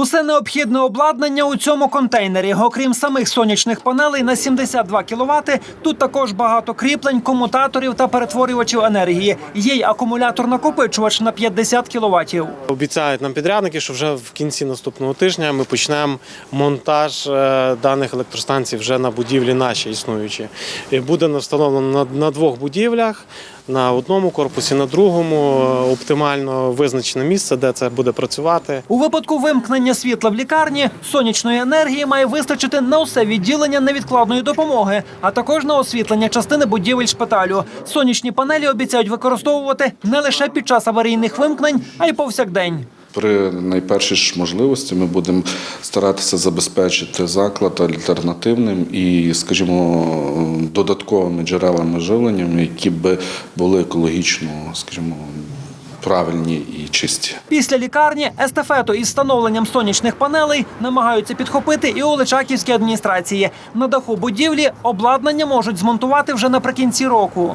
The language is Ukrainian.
Усе необхідне обладнання у цьому контейнері. Окрім самих сонячних панелей на 72 кВт, тут також багато кріплень, комутаторів та перетворювачів енергії. Є й акумулятор-накопичувач на 50 кВт. Обіцяють нам підрядники, що вже в кінці наступного тижня ми почнемо монтаж е, даних електростанцій вже на будівлі наші існуючі. І Буде встановлено на двох будівлях. На одному корпусі, на другому е, оптимально визначене місце, де це буде працювати. У випадку вимкнення світла в лікарні сонячної енергії має вистачити на усе відділення невідкладної допомоги, а також на освітлення частини будівель шпиталю. Сонячні панелі обіцяють використовувати не лише під час аварійних вимкнень, а й повсякдень. При найпершій ж можливості ми будемо старатися забезпечити заклад альтернативним і, скажімо, додатковими джерелами живлення, які б були екологічно, скажімо, правильні і чисті. Після лікарні естафету із встановленням сонячних панелей намагаються підхопити і у Личаківській адміністрації. На даху будівлі обладнання можуть змонтувати вже наприкінці року.